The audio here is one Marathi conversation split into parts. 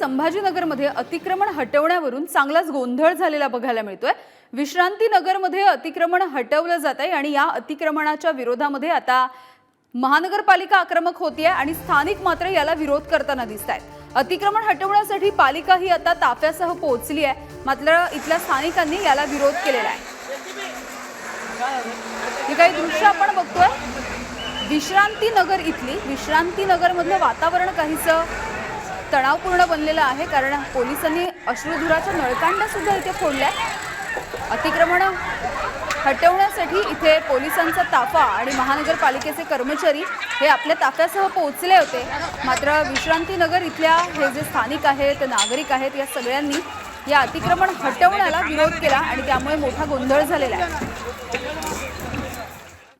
संभाजीनगरमध्ये अतिक्रमण हटवण्यावरून चांगलाच गोंधळ झालेला बघायला मिळतोय. विश्रांती नगरमध्ये अतिक्रमण हटवलं जात आहे आणि या अतिक्रमणाच्या विरोधामध्ये आता महानगरपालिका आक्रमक होतीये आणि स्थानिक मात्र याला विरोध करताना दिसत आहेत अतिक्रमण हटवण्यासाठी पालिका ही आता ताफ्यासह पोहोचली आहे मात्र इथल्या स्थानिकांनी याला विरोध केलेला आहे. हे काही दृश्य आपण बघतोय. विश्रांतीनगर इथली विश्रांतीनगरमधलं वातावरण काहीसं तणावपूर्ण बनलेलं आहे कारण पोलिसांनी अश्रुधुराच्या नळकांड्या सुद्धा इथे फोडल्या. अतिक्रमण हटवण्यासाठी इथे पोलिसांचा ताफा आणि महानगरपालिकेचे कर्मचारी हे आपल्या ताफ्यासह पोहोचले होते. मात्र विश्रांती नगर इथल्या हे जे स्थानिक आहेत नागरिक आहेत या सगळ्यांनी या अतिक्रमण हटवण्याला विरोध केला आणि त्यामुळे मोठा गोंधळ झालेला आहे.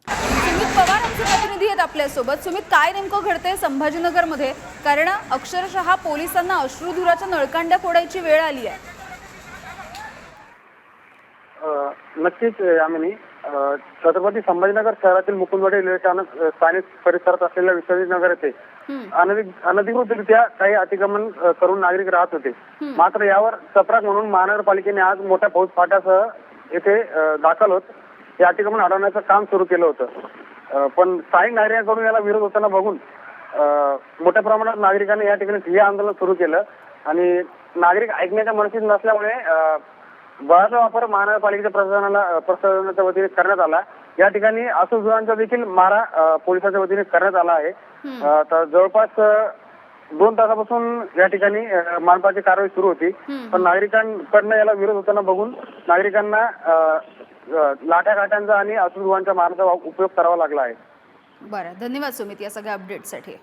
सुमित पवार आमचे प्रतिनिधी आपल्यासोबत. सुमित काय नेमकं घडतंय संभाजीनगरमध्ये? कारण अक्षरशः पोलिसांना अश्रुधुराच्या नळकांड्या फोडायची वेळ आली आहे. नक्कीच यामिनी. छत्रपती संभाजीनगर शहरातील मुकुंदवाडी रेल्वे स्थानक स्थानिक परिसरात असलेल्या नगर येथे अनधिकृतरित्या काही अतिक्रमण करून नागरिक राहत होते. मात्र यावर चपराक म्हणून महानगरपालिकेने आज मोठ्या फौज फाट्यासह येथे दाखल होत हे अतिक्रमण अडवण्याचं काम सुरू केलं होतं. पण स्थानिक नागरिकांकडून याला विरोध होताना बघून मोठ्या प्रमाणात नागरिकांनी या ठिकाणी ठिय्या आंदोलन सुरू केलं. आणि नागरिक ऐकण्याच्या मनस्थित नसल्यामुळे बळाचा वापर महानगरपालिकेच्या प्रशासनाला प्रशासनाच्या वतीने करण्यात आला. या ठिकाणी असुजुरांचा देखील मारा पोलिसांच्या वतीने करण्यात आला आहे. तर जवळपास दोन तासापासून या ठिकाणी मानपाची कारवाई सुरू होती. पण नागरिकांकडनं याला विरोध होताना बघून नागरिकांना लाठ्या काठ्यांचा आणि अश्रुधुरांच्या माराचा वा- उपयोग करावा लागला आहे. बरं धन्यवाद सुमित या सगळ्या अपडेटसाठी